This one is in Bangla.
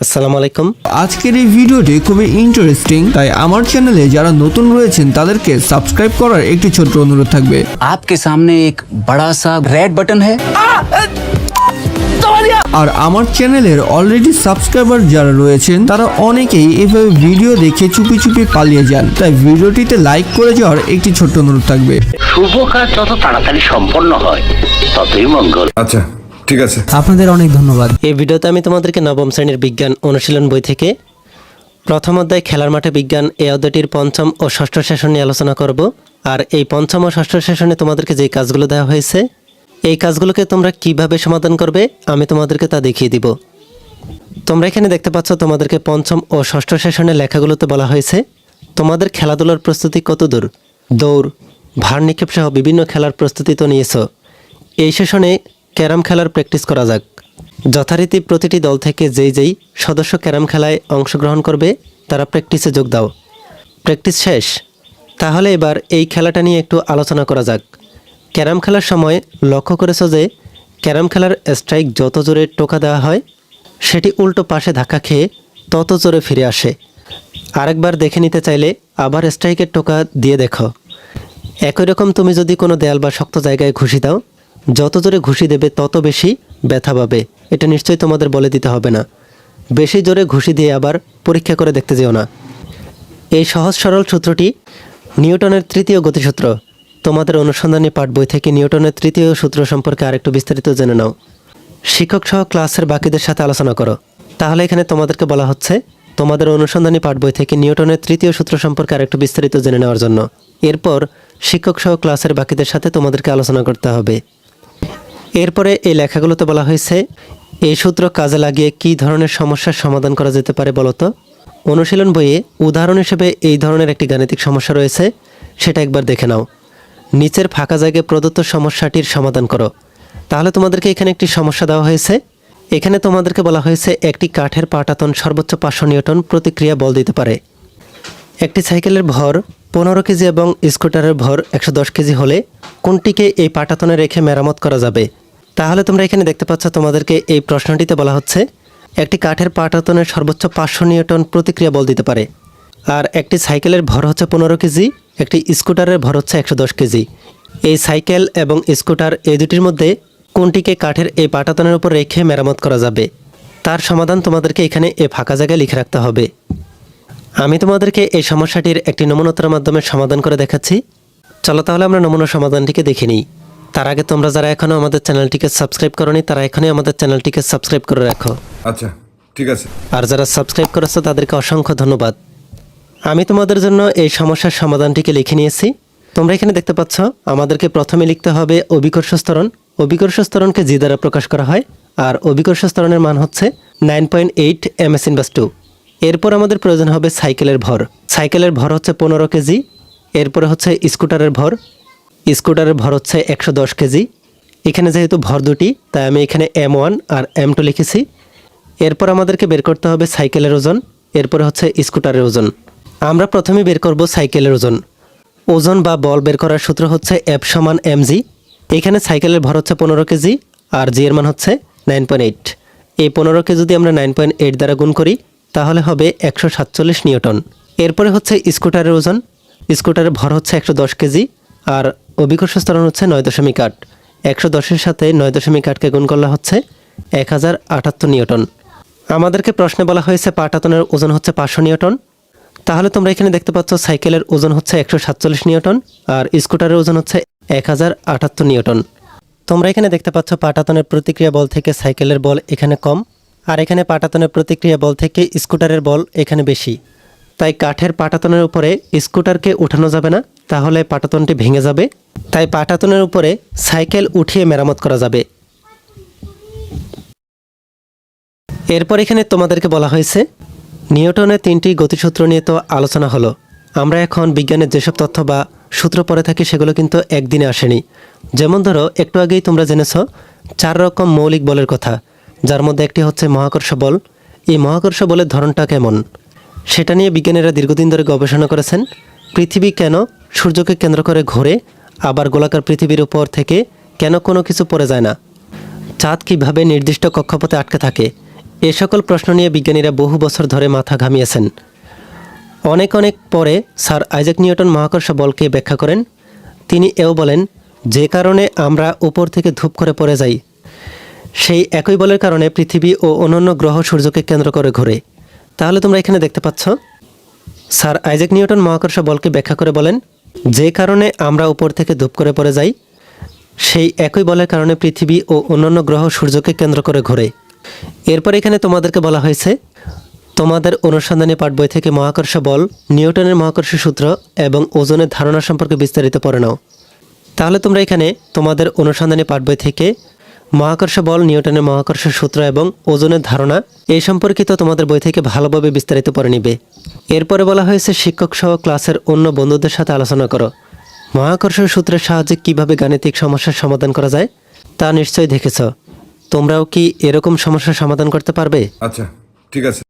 আসসালামু আলাইকুম আজকের এই ভিডিওটি খুবই ইন্টারেস্টিং তাই আমার চ্যানেলে যারা নতুন রয়েছেন তাদেরকে সাবস্ক্রাইব করার একটি ছোট্ট অনুরোধ থাকবে आपके सामने एक बड़ा सा रेड बटन है আর আমার চ্যানেলের অলরেডি সাবস্ক্রাইবার যারা রয়েছেন তারা অনেকেই এভাবে ভিডিও দেখে চুপি চুপি পালিয়ে যান তাই ভিডিওটিতে লাইক করে যাওয়ার একটি ছোট্ট অনুরোধ থাকবে শুভ কাজ যত তাড়াতাড়ি সম্পন্ন হয় ততই মঙ্গল আচ্ছা ঠিক আছে। আপনাদের অনেক ধন্যবাদ। এই ভিডিওতে আমি তোমাদেরকে নবম শ্রেণির বিজ্ঞান অনুশীলন বই থেকে প্রথম অধ্যায় খেলার মাঠে বিজ্ঞান এই অধ্যায়টির পঞ্চম ও ষষ্ঠ সেশন নিয়ে আলোচনা করব। আর এই পঞ্চম ও ষষ্ঠ সেশনে তোমাদেরকে যে কাজগুলো দেওয়া হয়েছে এই কাজগুলোকে তোমরা কীভাবে সমাধান করবে আমি তোমাদেরকে তা দেখিয়ে দিব। তোমরা এখানে দেখতে পাচ্ছ তোমাদেরকে পঞ্চম ও ষষ্ঠ সেশনের লেখাগুলোতে বলা হয়েছে তোমাদের খেলাধুলার প্রস্তুতি কত দূর? দৌড় ভার নিক্ষেপ সহ বিভিন্ন খেলার প্রস্তুতি তো নিয়েছ। এই সেশনে ক্যারাম খেলার প্র্যাকটিস করা যাক। যথারীতি প্রতিটি দল থেকে যেই যেই সদস্য ক্যারাম খেলায় অংশগ্রহণ করবে, তারা প্র্যাকটিসে যোগ দাও। প্র্যাকটিস শেষ। তাহলে এবার এই খেলাটা নিয়ে একটু আলোচনা করা যাক। ক্যারাম খেলার সময় লক্ষ্য করেছ যে, ক্যারাম খেলার স্ট্রাইক যত জোরে টোকা দেওয়া হয়, সেটি উল্টো পাশে ধাক্কা খেয়ে তত জোরে ফিরে আসে। আরেকবার দেখে নিতে চাইলে আবার স্ট্রাইকের টোকা দিয়ে দেখো। একই রকম তুমি যদি কোনো দেয়াল বা শক্ত জায়গায় ঘুষি দাও যত জোরে ঘুষি দেবে, তত বেশি ব্যথা পাবে। এটা নিশ্চয়ই তোমাদের বলে দিতে হবে না। বেশি জোরে ঘুষি দিয়ে আবার পরীক্ষা করে দেখতে যেও না। এই সহজ সরল সূত্রটি নিউটনের তৃতীয় গতিসূত্র। তোমাদের অনুসন্ধানী পাঠ বই থেকে নিউটনের তৃতীয় সূত্র সম্পর্কে আরেকটু বিস্তারিত জেনে নাও। শিক্ষক সহ ক্লাসের বাকিদের সাথে আলোচনা করো। তাহলে এখানে তোমাদেরকে বলা হচ্ছে, তোমাদের অনুসন্ধানী পাঠ বই থেকে নিউটনের তৃতীয় সূত্র সম্পর্কে আরেকটু বিস্তারিত জেনে নেওয়ার জন্য। এরপর শিক্ষক সহ ক্লাসের বাকিদের সাথে তোমাদেরকে আলোচনা করতে হবে। এরপরে এই লেখাগুলোতে বলা হয়েছে এই সূত্র কাজে লাগিয়ে কী ধরনের সমস্যার সমাধান করা যেতে পারে বলতো অনুশীলন বইয়ে উদাহরণ হিসেবে এই ধরনের একটি গাণিতিক সমস্যা রয়েছে, সেটা একবার দেখে নাও। নিচের ফাঁকা জায়গায় প্রদত্ত সমস্যাটির সমাধান করো। তাহলে তোমাদেরকে এখানে একটি সমস্যা দেওয়া হয়েছে। এখানে তোমাদেরকে বলা হয়েছে, একটি কাঠের পাটাতন সর্বোচ্চ পাঁচশো নিউটন প্রতিক্রিয়া বল দিতে পারে। একটি সাইকেলের ভর পনেরো কেজি এবং স্কুটারের ভর একশো দশ কেজি হলে কোনটিকে এই পাটাতনে রেখে মেরামত করা যাবে? তাহলে তোমরা এখানে দেখতে পাচ্ছ তোমাদেরকে এই প্রশ্নটিতে বলা হচ্ছে, একটি কাঠের পাটাতনের সর্বোচ্চ পাঁচশো নিউটন প্রতিক্রিয়া বল দিতে পারে, আর একটি সাইকেলের ভর হচ্ছে পনেরো কেজি, একটি স্কুটারের ভর হচ্ছে একশো দশ কেজি। এই সাইকেল এবং স্কুটার এই দুটির মধ্যে কোনটিকে কাঠের এই পাটাতনের উপর রেখে মেরামত করা যাবে, তার সমাধান তোমাদেরকে এখানে এ ফাঁকা জায়গায় লিখে রাখতে হবে। আমি তোমাদেরকে এই সমস্যাটির একটি নমুনোত্তরের মাধ্যমে সমাধান করে দেখাচ্ছি। চলো তাহলে আমরা নমুনা সমাধানটিকে দেখে নিই। তার আগে তোমরা যারা এখনও আমাদের চ্যানেলটিকে সাবস্ক্রাইব করনি তারা এখনই আমাদের চ্যানেলটিকে সাবস্ক্রাইব করে রাখো। আচ্ছা ঠিক আছে। আর যারা সাবস্ক্রাইব করেছ তাদেরকে অসংখ্য ধন্যবাদ। আমি তোমাদের জন্য এই সমস্যার সমাধানটিকে লিখে নিয়েছি। তোমরা এখানে দেখতে পাচ্ছ আমাদেরকে প্রথমে লিখতে হবে অভিকর্ষ স্তরণ অভিকর্ষ স্তরণকে জি দ্বারা প্রকাশ করা হয় আর অভিকর্ষ স্তরণের মান হচ্ছে nine point eight m s inverse two. এরপর আমাদের প্রয়োজন হবে সাইকেলের ভর। সাইকেলের ভর হচ্ছে পনেরো কেজি এরপরে হচ্ছে স্কুটারের ভর স্কুটারের ভর হচ্ছে একশো দশ কেজি। এখানে যেহেতু ভর দুটি, তাই আমি এখানে এম ওয়ান আর এম টু লিখেছি। এরপর আমাদেরকে বের করতে হবে সাইকেলের ওজন, এরপরে হচ্ছে স্কুটারের ওজন। আমরা প্রথমে বের করব সাইকেলের ওজন। ওজন বা বল বের করার সূত্র হচ্ছে এফ সমান এম জি। এখানে সাইকেলের ভর হচ্ছে পনেরো কেজি, আর জি এর মান হচ্ছে নাইন পয়েন্ট এইট। এই পনেরোকে যদি আমরা নাইন পয়েন্ট এইট দ্বারা গুণ করি, তাহলে হবে একশো সাতচল্লিশ নিউটন। এরপরে হচ্ছে স্কুটারের ওজন। স্কুটারের ভর হচ্ছে একশো দশ কেজি, আর অভিকর্ষ স্তরণ হচ্ছে নয় দশমিক আট। একশো দশের সাথে নয় দশমিক আটকে গুণ করলে হচ্ছে এক হাজার আটাত্তর নিউটন। আমাদেরকে প্রশ্নে বলা হয়েছে পাটাতনের ওজন হচ্ছে পাঁচশো নিউটন। তাহলে তোমরা এখানে দেখতে পাচ্ছ সাইকেলের ওজন হচ্ছে একশো সাতচল্লিশ নিউটন আর স্কুটারের ওজন হচ্ছে এক হাজার আটাত্তর নিউটন। তোমরা এখানে দেখতে পাচ্ছ পাটাতনের প্রতিক্রিয়া বল থেকে সাইকেলের বল এখানে কম আর এখানে পাটাতনের প্রতিক্রিয়া বল থেকে স্কুটারের বল এখানে বেশি। তাই কাঠের পাটাতনের উপরে স্কুটারকে উঠানো যাবে না, তাহলে পাটাতনটি ভেঙে যাবে। তাই পাটাতনের উপরে সাইকেল উঠিয়ে মেরামত করা যাবে। এরপর এখানে তোমাদেরকে বলা হয়েছে, নিউটনের তিনটি গতিসূত্র নিয়ে তো আলোচনা হলো। আমরা এখন বিজ্ঞানের যেসব তথ্য বা সূত্র পড়ে থাকি সেগুলো কিন্তু একদিনে আসেনি। যেমন ধরো, একটু আগেই তোমরা জেনেছ চার রকম মৌলিক বলের কথা, যার মধ্যে একটি হচ্ছে মহাকর্ষ বল। এই মহাকর্ষ বলের ধরনটা কেমন? সেটা নিয়ে বিজ্ঞানীরা দীর্ঘদিন ধরে গবেষণা করেছেন, পৃথিবী কেন সূর্যকে কেন্দ্র করে ঘোরে আবার গোলাকার পৃথিবীর উপর থেকে কেন কোনো কিছু পড়ে যায় না? চাঁদ কীভাবে নির্দিষ্ট কক্ষপথে আটকে থাকে? এ সকল প্রশ্ন নিয়ে বিজ্ঞানীরা বহু বছর ধরে মাথা ঘামিয়েছেন। অনেক অনেক পরে স্যার আইজাক নিউটন মহাকর্ষ বলকে ব্যাখ্যা করেন। তিনি এও বলেন, যে কারণে আমরা উপর থেকে ধূপ করে পড়ে যাই, সেই একই বলের কারণে পৃথিবী ও অন্যান্য গ্রহ সূর্যকে কেন্দ্র করে ঘোরে। তাহলে তোমরা এখানে দেখতে পাচ্ছ? স্যার আইজাক নিউটন মহাকর্ষ বলকে ব্যাখ্যা করে বলেন যে কারণে আমরা উপর থেকে ধূপ করে পড়ে যাই, সেই একই বলের কারণে পৃথিবী ও অন্যান্য গ্রহ সূর্যকে কেন্দ্র করে ঘোরে। এরপর এখানে তোমাদেরকে বলা হয়েছে, তোমাদের অনুসন্ধানী পাঠ বই থেকে মহাকর্ষ বল, নিউটনের মহাকর্ষ সূত্র এবং ওজনের ধারণা সম্পর্কে বিস্তারিত পড়ে নাও। তাহলে তোমরা এখানে তোমাদের অনুসন্ধানী পাঠ বই থেকে মহাকর্ষ বল, নিউটনের মহাকর্ষ সূত্র এবং ওজনের ধারণা এই সম্পর্কিত তোমাদের বই থেকে ভালোভাবে বিস্তারিত পড়ে নিবে। এরপরে বলা হয়েছে, শিক্ষক সহ ক্লাসের অন্য বন্ধুদের সাথে আলোচনা করো। মহাকর্ষ সূত্রের সাহায্যে কীভাবে গাণিতিক সমস্যার সমাধান করা যায়, তা নিশ্চয়ই দেখেছ। তোমরাও কি এরকম সমস্যার সমাধান করতে পারবে? আচ্ছা ঠিক আছে।